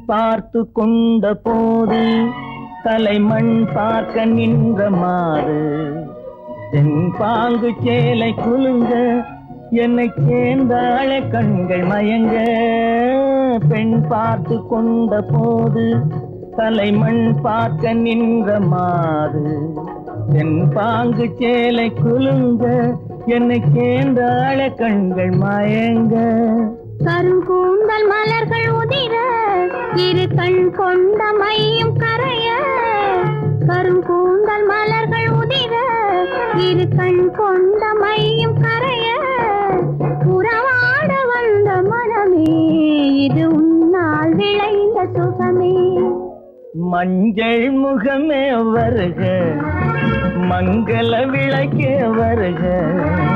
பார்த்து கொண்ட போது தலைமண் பார்க்க நின்ற மாறு. பாங்கு சேலை குலுங்க என்னை சேர்ந்தாழ கண்கள் மயங்க. பெண் பார்த்து கொண்ட போது தலைமண் பார்க்க நின்ற மாறு. என் பாங்கு சேலை குலுங்க என்னை சேர்ந்தாழ கண்கள் மயங்க. கருங்கோ கண் கொண்ட மையும் கரைய கருங்கூந்தல் மலர்கள் உதிர இரு கண் கொண்ட மையும் கரைய உறவாட வந்த மனமே இது உன்னால் விளைந்த சுகமே. மஞ்சள் முகமே வருக மங்கள விளக்கே வருக வருக.